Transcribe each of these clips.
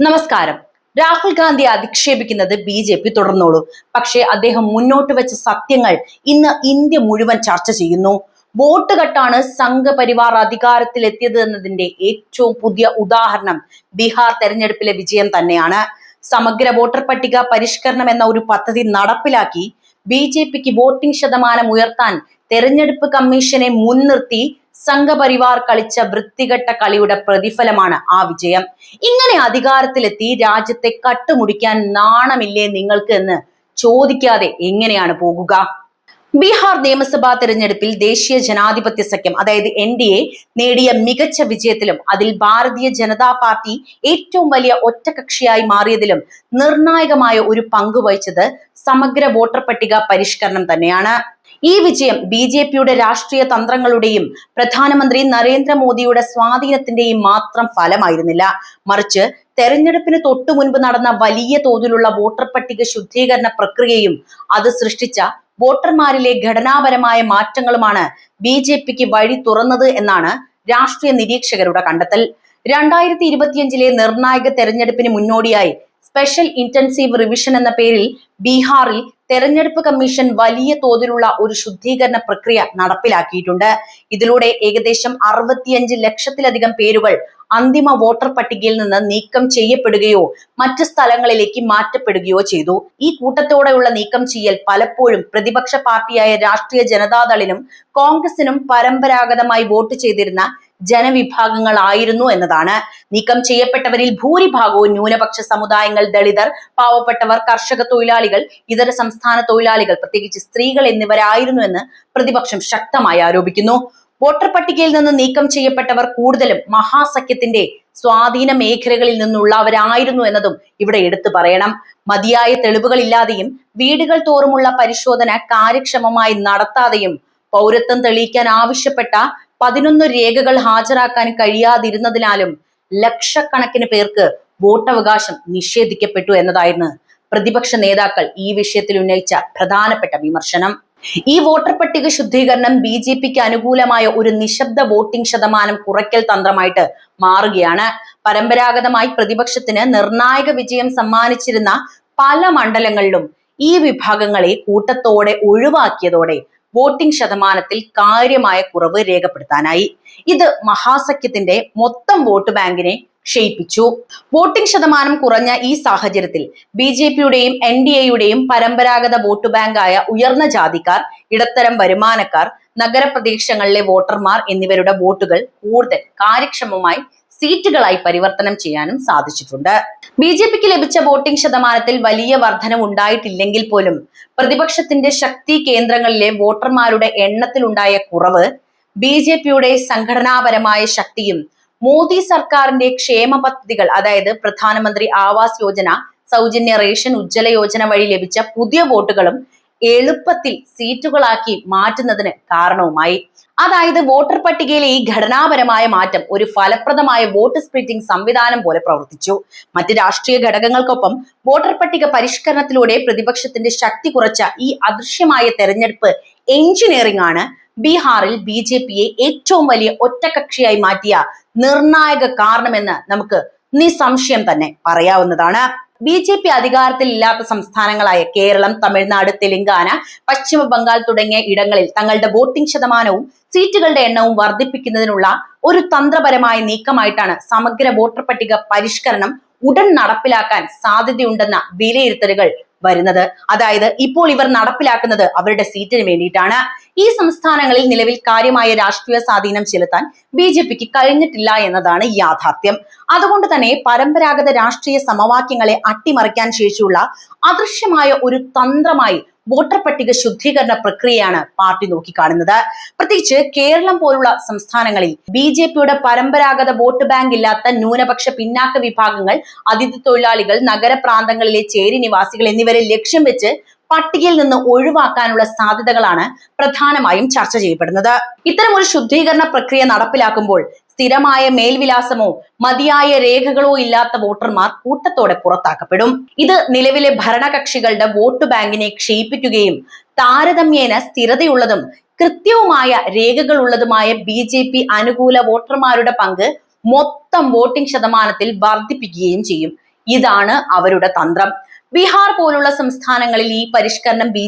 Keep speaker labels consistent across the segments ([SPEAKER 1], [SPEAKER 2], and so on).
[SPEAKER 1] നമസ്കാരം. രാഹുൽ ഗാന്ധി അധിക്ഷേപിക്കുന്നത് B J P തുടർന്നോളൂ. പക്ഷേ അദ്ദേഹം മുന്നോട്ട് വെച്ച സത്യങ്ങൾ ഇന്ന് ഇന്ത്യ മുഴുവൻ ചർച്ച ചെയ്യുന്നു. വോട്ട് ഘട്ടാണ് സംഘപരിവാർ അധികാരത്തിലെത്തിയത് എന്നതിന്റെ ഏറ്റവും പുതിയ ഉദാഹരണം ബീഹാർ തെരഞ്ഞെടുപ്പിലെ വിജയം തന്നെയാണ്. സമഗ്ര വോട്ടർ പട്ടിക പരിഷ്കരണം എന്ന ഒരു പദ്ധതി നടപ്പിലാക്കി ബി ജെ പിക്ക് വോട്ടിംഗ് ശതമാനം ഉയർത്താൻ തെരഞ്ഞെടുപ്പ് കമ്മീഷനെ മുൻനിർത്തി സംഘപരിവാർ കളിച്ച വൃത്തികെട്ട കളിയുടെ പ്രതിഫലമാണ് ആ വിജയം. ഇങ്ങനെ അധികാരത്തിലെത്തി രാജ്യത്തെ കട്ടുമുടിക്കാൻ നാണമില്ലേ നിങ്ങൾക്ക് എന്ന് ചോദിക്കാതെ എങ്ങനെയാണ് പോകുക? ബീഹാർ നിയമസഭാ തെരഞ്ഞെടുപ്പിൽ ദേശീയ ജനാധിപത്യ സഖ്യം അതായത് എൻ ഡി എ നേടിയ മികച്ച വിജയത്തിലും അതിൽ ഭാരതീയ ജനതാ പാർട്ടി ഏറ്റവും വലിയ ഒറ്റകക്ഷിയായി മാറിയതിലും നിർണായകമായ ഒരു പങ്ക് വഹിച്ചത് സമഗ്ര വോട്ടർ പട്ടിക പരിഷ്കരണം തന്നെയാണ്. ഈ വിജയം ബി ജെ പിയുടെ രാഷ്ട്രീയ തന്ത്രങ്ങളുടെയും പ്രധാനമന്ത്രി നരേന്ദ്രമോദിയുടെ സ്വാധീനത്തിന്റെയും മാത്രം ഫലമായിരുന്നില്ല. മറിച്ച് തെരഞ്ഞെടുപ്പിന് തൊട്ടു മുൻപ് നടന്ന വലിയ തോതിലുള്ള വോട്ടർ പട്ടിക ശുദ്ധീകരണ പ്രക്രിയയും അത് സൃഷ്ടിച്ച വോട്ടർമാരിലെ ഘടനാപരമായ മാറ്റങ്ങളുമാണ് ബി ജെ പിക്ക് വഴി തുറന്നത് എന്നാണ് രാഷ്ട്രീയ നിരീക്ഷകരുടെ കണ്ടെത്തൽ. രണ്ടായിരത്തി ഇരുപത്തിയഞ്ചിലെ നിർണായക തെരഞ്ഞെടുപ്പിന് മുന്നോടിയായി സ്പെഷ്യൽ ഇന്റൻസീവ് റിവിഷൻ എന്ന പേരിൽ ബീഹാറിൽ തെരഞ്ഞെടുപ്പ് കമ്മീഷൻ വലിയ തോതിലുള്ള ഒരു ശുദ്ധീകരണ പ്രക്രിയ നടപ്പിലാക്കിയിട്ടുണ്ട്. ഇതിലൂടെ ഏകദേശം അറുപത്തിയഞ്ച് ലക്ഷത്തിലധികം പേരുകൾ അന്തിമ വോട്ടർ പട്ടികയിൽ നിന്ന് നീക്കം ചെയ്യപ്പെടുകയോ മറ്റ് സ്ഥലങ്ങളിലേക്ക് മാറ്റപ്പെടുകയോ ചെയ്തു. ഈ കൂട്ടത്തോടെയുള്ള നീക്കം ചെയ്യൽ പലപ്പോഴും പ്രതിപക്ഷ പാർട്ടിയായ രാഷ്ട്രീയ ജനതാദളിനും കോൺഗ്രസിനും പരമ്പരാഗതമായി വോട്ട് ചെയ്തിരുന്ന ജനവിഭാഗങ്ങളായിരുന്നു എന്നതാണ്. നീക്കം ചെയ്യപ്പെട്ടവരിൽ ഭൂരിഭാഗവും ന്യൂനപക്ഷ സമുദായങ്ങൾ ദളിതർ പാവപ്പെട്ടവർ കർഷക തൊഴിലാളികൾ ഇതര സംസ്ഥാന തൊഴിലാളികൾ പ്രത്യേകിച്ച് സ്ത്രീകൾ എന്നിവരായിരുന്നു എന്ന് പ്രതിപക്ഷം ശക്തമായി ആരോപിക്കുന്നു. വോട്ടർ പട്ടികയിൽ നിന്ന് നീക്കം ചെയ്യപ്പെട്ടവർ കൂടുതലും മഹാസഖ്യത്തിന്റെ സ്വാധീന മേഖലകളിൽ നിന്നുള്ളവരായിരുന്നു എന്നതും ഇവിടെ എടുത്തു പറയണം. മതിയായ തെളിവുകളില്ലാതെയും വീടുകൾ തോറുമുള്ള പരിശോധന കാര്യക്ഷമമായി നടത്താതെയും പൗരത്വം തെളിയിക്കാൻ ആവശ്യപ്പെട്ട പതിനൊന്ന് രേഖകൾ ഹാജരാക്കാൻ കഴിയാതിരുന്നതിനാലും ലക്ഷക്കണക്കിന് പേർക്ക് വോട്ടവകാശം നിഷേധിക്കപ്പെട്ടു എന്നതായിരുന്നു പ്രതിപക്ഷ നേതാക്കൾ ഈ വിഷയത്തിൽ ഉന്നയിച്ച പ്രധാനപ്പെട്ട വിമർശനം. ഈ വോട്ടർ പട്ടിക ശുദ്ധീകരണം ബി ജെ പിക്ക് അനുകൂലമായ ഒരു നിശബ്ദ വോട്ടിംഗ് ശതമാനം കുറയ്ക്കൽ തന്ത്രമായിട്ട് മാറുകയാണ്. പരമ്പരാഗതമായി പ്രതിപക്ഷത്തിന് നിർണായക വിജയം സമ്മാനിച്ചിരുന്ന പല മണ്ഡലങ്ങളിലും ഈ വിഭാഗങ്ങളെ കൂട്ടത്തോടെ ഒഴിവാക്കിയതോടെ വോട്ടിംഗ് ശതമാനത്തിൽ കാര്യമായ കുറവ് രേഖപ്പെടുത്താനായി. ഇത് മഹാസഖ്യത്തിന്റെ മൊത്തം വോട്ട് ബാങ്കിനെ ക്ഷയിപ്പിച്ചു. വോട്ടിംഗ് ശതമാനം കുറഞ്ഞ ഈ സാഹചര്യത്തിൽ ബി ജെ പിയുടെയും എൻ ഡി എയുടെയും പരമ്പരാഗത വോട്ട് ബാങ്കായ ഉയർന്ന ജാതിക്കാർ ഇടത്തരം വരുമാനക്കാർ നഗരപ്രദേശങ്ങളിലെ വോട്ടർമാർ എന്നിവരുടെ വോട്ടുകൾ കൂടുതൽ കാര്യക്ഷമമായി സീറ്റുകളായി പരിവർത്തനം ചെയ്യാനും സാധിച്ചിട്ടുണ്ട്. ബി ജെ പിക്ക് ലഭിച്ച വോട്ടിംഗ് ശതമാനത്തിൽ വലിയ വർധനം ഉണ്ടായിട്ടില്ലെങ്കിൽ പോലും പ്രതിപക്ഷത്തിന്റെ ശക്തി കേന്ദ്രങ്ങളിലെ വോട്ടർമാരുടെ എണ്ണത്തിലുണ്ടായ കുറവ് ബി ജെ പിയുടെ സംഘടനാപരമായ ശക്തിയും മോദി സർക്കാരിന്റെ ക്ഷേമ പദ്ധതികൾ അതായത് പ്രധാനമന്ത്രി ആവാസ് യോജന സൗജന്യ റേഷൻ ഉജ്ജ്വല യോജന വഴി ലഭിച്ച പുതിയ വോട്ടുകളും എളുപ്പത്തിൽ സീറ്റുകളാക്കി മാറ്റുന്നതിന് കാരണവുമായി. അതായത് വോട്ടർ പട്ടികയിലെ ഈ ഘടനാപരമായ മാറ്റം ഒരു ഫലപ്രദമായ വോട്ട് സ്പ്ലിറ്റിംഗ് സംവിധാനം പോലെ പ്രവർത്തിച്ചു. മറ്റ് രാഷ്ട്രീയ ഘടകങ്ങൾക്കൊപ്പം വോട്ടർ പട്ടിക പരിഷ്കരണത്തിലൂടെ പ്രതിപക്ഷത്തിന്റെ ശക്തി കുറച്ച ഈ അദൃശ്യമായ തെരഞ്ഞെടുപ്പ് എഞ്ചിനീയറിംഗ് ആണ് ബീഹാറിൽ ബി ജെ പിയെ ഏറ്റവും വലിയ ഒറ്റകക്ഷിയായി മാറ്റിയ നിർണായക കാരണമെന്ന് നമുക്ക് നിസ്സംശയം തന്നെ പറയാവുന്നതാണ്. ബി ജെ പി അധികാരത്തിൽ ഇല്ലാത്ത സംസ്ഥാനങ്ങളായ കേരളം തമിഴ്നാട് തെലങ്കാന പശ്ചിമ ബംഗാൾ തുടങ്ങിയ ഇടങ്ങളിൽ തങ്ങളുടെ വോട്ടിംഗ് ശതമാനവും സീറ്റുകളുടെ എണ്ണവും വർദ്ധിപ്പിക്കുന്നതിനുള്ള ഒരു തന്ത്രപരമായ നീക്കമായിട്ടാണ് സമഗ്ര വോട്ടർ പട്ടിക പരിഷ്കരണം ഉടൻ നടപ്പിലാക്കാൻ സാധ്യതയുണ്ടെന്ന വിലയിരുത്തലുകൾ വരുന്നത്. അതായത് ഇപ്പോൾ ഇവർ നടപ്പിലാക്കുന്നത് അവരുടെ സീറ്റിന് വേണ്ടിയിട്ടാണ്. ഈ സംസ്ഥാനങ്ങളിൽ നിലവിൽ കാര്യമായ രാഷ്ട്രീയ സ്വാധീനം ചെലുത്താൻ ബി ജെ പിക്ക് കഴിഞ്ഞിട്ടില്ല എന്നതാണ് യാഥാർത്ഥ്യം. അതുകൊണ്ട് തന്നെ പരമ്പരാഗത രാഷ്ട്രീയ സമവാക്യങ്ങളെ അട്ടിമറിക്കാൻ ശേഷിയുള്ള അദൃശ്യമായ ഒരു തന്ത്രമായി വോട്ടർ പട്ടിക ശുദ്ധീകരണ പ്രക്രിയയാണ് പാർട്ടി നോക്കിക്കാണുന്നത്. പ്രത്യേകിച്ച് കേരളം പോലുള്ള സംസ്ഥാനങ്ങളിൽ ബി ജെ പിയുടെ പരമ്പരാഗത വോട്ട് ബാങ്ക് ഇല്ലാത്ത ന്യൂനപക്ഷ പിന്നാക്ക വിഭാഗങ്ങൾ അതിഥി തൊഴിലാളികൾ നഗരപ്രാന്തങ്ങളിലെ ചേരി നിവാസികൾ എന്നിവരെ ലക്ഷ്യം വെച്ച് പട്ടികയിൽ നിന്ന് ഒഴിവാക്കാനുള്ള സാധ്യതകളാണ് പ്രധാനമായും ചർച്ച ചെയ്യപ്പെടുന്നത്. ഇത്തരം ഒരു ശുദ്ധീകരണ പ്രക്രിയ നടപ്പിലാക്കുമ്പോൾ സ്ഥിരമായ മേൽവിലാസമോ മതിയായ രേഖകളോ ഇല്ലാത്ത വോട്ടർമാർ കൂട്ടത്തോടെ പുറത്താക്കപ്പെടും. ഇത് നിലവിലെ ഭരണകക്ഷികളുടെ വോട്ട് ബാങ്കിനെ ക്ഷയിപ്പിക്കുകയും താരതമ്യേന സ്ഥിരതയുള്ളതും കൃത്യവുമായ രേഖകളുള്ളതുമായ ബി ജെ പി അനുകൂല വോട്ടർമാരുടെ പങ്ക് മൊത്തം വോട്ടിംഗ് ശതമാനത്തിൽ വർദ്ധിപ്പിക്കുകയും ചെയ്യും. ഇതാണ് അവരുടെ തന്ത്രം. ബീഹാർ പോലുള്ള സംസ്ഥാനങ്ങളിൽ ഈ പരിഷ്കരണം ബി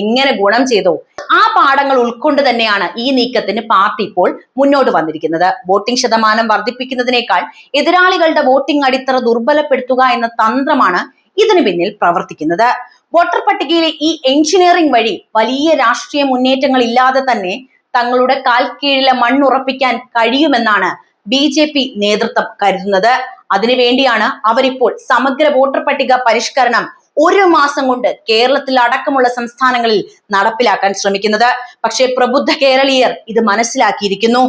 [SPEAKER 1] എങ്ങനെ ഗുണം ചെയ്തോ ആ പാഠങ്ങൾ ഉൾക്കൊണ്ട് തന്നെയാണ് ഈ നീക്കത്തിന് പാർട്ടി ഇപ്പോൾ മുന്നോട്ട് വന്നിരിക്കുന്നത്. വോട്ടിംഗ് ശതമാനം വർദ്ധിപ്പിക്കുന്നതിനേക്കാൾ എതിരാളികളുടെ വോട്ടിംഗ് അടിത്തറ ദുർബലപ്പെടുത്തുക എന്ന തന്ത്രമാണ് ഇതിനു പിന്നിൽ പ്രവർത്തിക്കുന്നത്. വോട്ടർ പട്ടികയിലെ ഈ എഞ്ചിനീയറിംഗ് വഴി വലിയ രാഷ്ട്രീയ മുന്നേറ്റങ്ങൾ ഇല്ലാതെ തന്നെ തങ്ങളുടെ കാൽ കീഴിലെ മണ്ണുറപ്പിക്കാൻ കഴിയുമെന്നാണ് ബി ജെ പി നേതൃത്വം കരുതുന്നത്. അതിനുവേണ്ടിയാണ് അവരിപ്പോൾ സമഗ്ര വോട്ടർ പട്ടിക പരിഷ്കരണം ഒരു മാസം കൊണ്ട് കേരളത്തിൽ അടക്കമുള്ള സംസ്ഥാനങ്ങളിൽ നടപ്പിലാക്കാൻ ശ്രമിക്കുന്നത്. പക്ഷേ പ്രബുദ്ധ കേരളീയർ ഇത് മനസ്സിലാക്കിയിരിക്കുന്നു.